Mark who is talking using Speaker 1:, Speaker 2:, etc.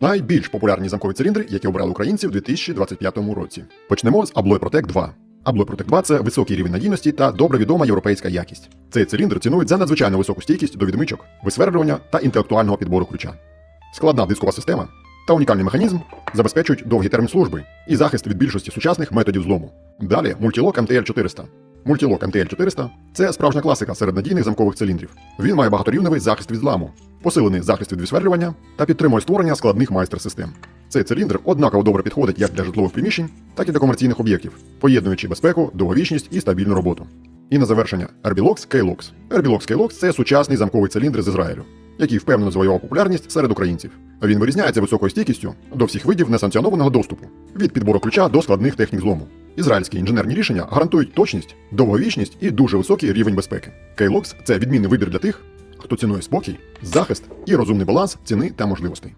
Speaker 1: Найбільш популярні замкові циліндри, які обрали українці в 2025 році. Почнемо з Abloy Protect 2. Abloy Protect 2 це високий рівень надійності та добре відома європейська якість. Цей циліндр цінують за надзвичайно високу стійкість до відмичок, висверлювання та інтелектуального підбору ключа. Складна дискова система та унікальний механізм забезпечують довгий термін служби і захист від більшості сучасних методів злому. Далі мультілок MTL 400. Мультілок MTL 400 це справжня класика серед надійних замкових циліндрів. Він має багаторівневий захист від зламу, посилений захист від висверлювання та підтримує створення складних майстер-систем. Цей циліндр однаково добре підходить як для житлових приміщень, так і для комерційних об'єктів, поєднуючи безпеку, довговічність і стабільну роботу. І на завершення Herbilox K-Lux. Herbilox K-Lux – це сучасний замковий циліндр з Ізраїлю, який впевнено завоював популярність серед українців. Він вирізняється високою стійкістю до всіх видів несанкціонованого доступу від підбору ключа до складних технік злому. Ізраїльські інженерні рішення гарантують точність, довговічність і дуже високий рівень безпеки. K-Lux – це відмінний вибір для тих, хто цінує спокій, захист і розумний баланс ціни та можливостей.